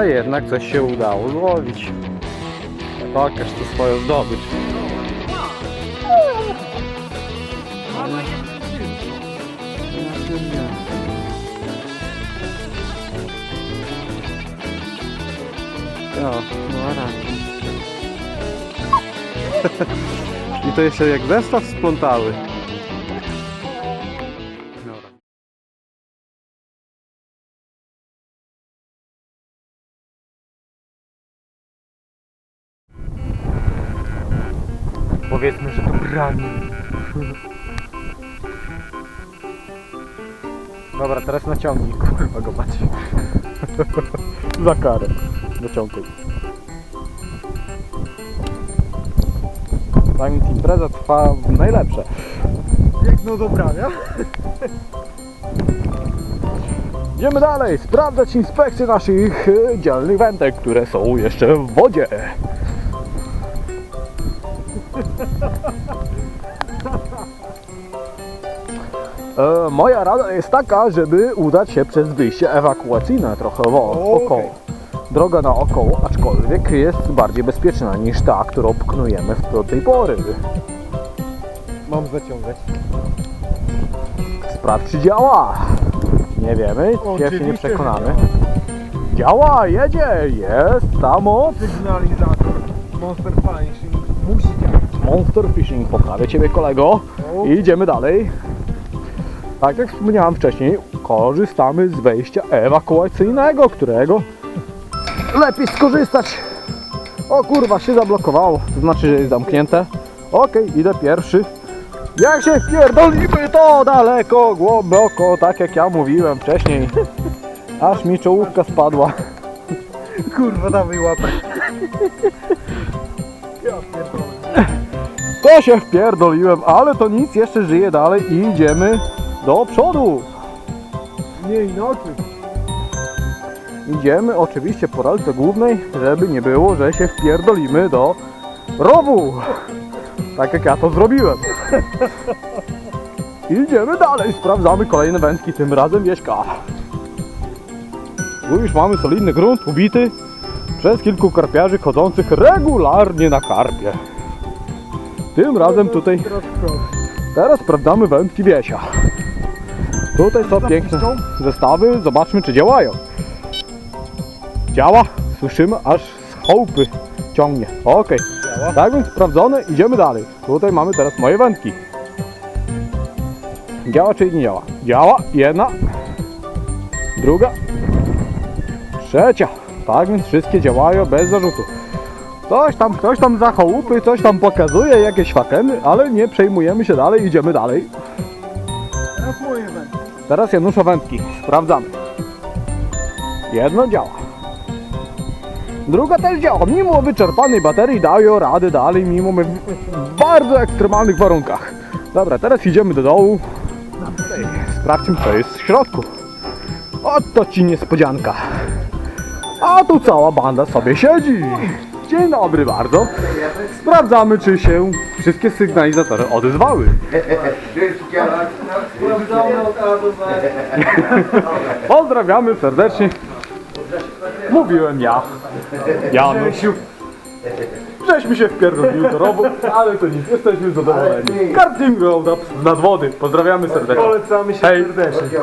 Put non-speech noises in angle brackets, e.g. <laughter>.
A jednak coś się udało złowić. Pokaż tu swoją zdobycz. No. <laughs> I to jeszcze jak zestaw splątały. Powiedzmy, że to branie. Dobra, teraz naciągnij, kurwa go patrz. <laughs> Za karę. Naciągaj. Tak więc impreza trwa w najlepsze. Jak no dobra, nie? Idziemy dalej, sprawdzać inspekcję naszych e, dzielnych wędek, które są jeszcze w wodzie. E, moja rada jest taka, żeby udać się przez wyjście ewakuacyjne trochę wo- około. Droga naokoło, aczkolwiek jest bardziej bezpieczna niż ta, którą pknujemy w do tej pory. Mam zaciągać. Sprawdź czy działa. Nie wiemy, się nie Oczywiście, przekonamy. Działa, jedzie, jest ta moc. Sygnalizator Monster Fishing musi działać. Monster Fishing poprawia Ciebie kolego. I idziemy dalej. Tak jak wspomniałem wcześniej, korzystamy z wejścia ewakuacyjnego, którego lepiej skorzystać. O kurwa, się zablokowało, to znaczy, że jest zamknięte. Okej, idę pierwszy. Jak się wpierdolimy to daleko, głęboko, tak jak ja mówiłem wcześniej. Aż mi czołówka spadła. <laughs> Kurwa, dawaj łapę. Ja pierdolę. To się wpierdoliłem, ale to nic, jeszcze żyje dalej i idziemy do przodu. Nie inaczej. Idziemy oczywiście po ralce głównej, żeby nie było, że się wpierdolimy do rowu. Tak jak ja to zrobiłem. <laughs> Idziemy dalej, sprawdzamy kolejne wędki, tym razem wieśka. Tu już mamy solidny grunt, ubity przez kilku karpiarzy chodzących regularnie na karpie. Tym razem tutaj, Teraz sprawdzamy wędki wiesia. Tutaj są piękne zestawy, zobaczmy czy działają. Działa, słyszymy aż z chałupy ciągnie. Działa. tak więc sprawdzone, idziemy dalej. Tutaj mamy teraz moje wędki. Działa czy nie działa? Działa, jedna, druga, trzecia. Tak więc wszystkie działają bez zarzutu. Coś tam, ktoś tam za chałupy, coś tam pokazuje, jakieś fakeny, ale nie przejmujemy się dalej, idziemy dalej. Teraz moje wędki. Janusza wędki. Sprawdzamy. Jedno działa. Druga też działa. Mimo wyczerpanej baterii dają radę dalej, mimo my w bardzo ekstremalnych warunkach. Dobra, teraz idziemy do dołu. Sprawdźmy, co jest w środku. Oto ci niespodzianka. A tu cała banda sobie siedzi. Dzień dobry bardzo. Sprawdzamy, czy się wszystkie sygnalizatory odezwały. <laughs> Pozdrawiamy serdecznie. Mówiłem ja. Janusz. Żeśmy się wpierdolili do rowu, ale to nic, jesteśmy zadowoleni. Karting Road Up z nadwody. Pozdrawiamy serdecznie. Polecamy się Hej. serdecznie.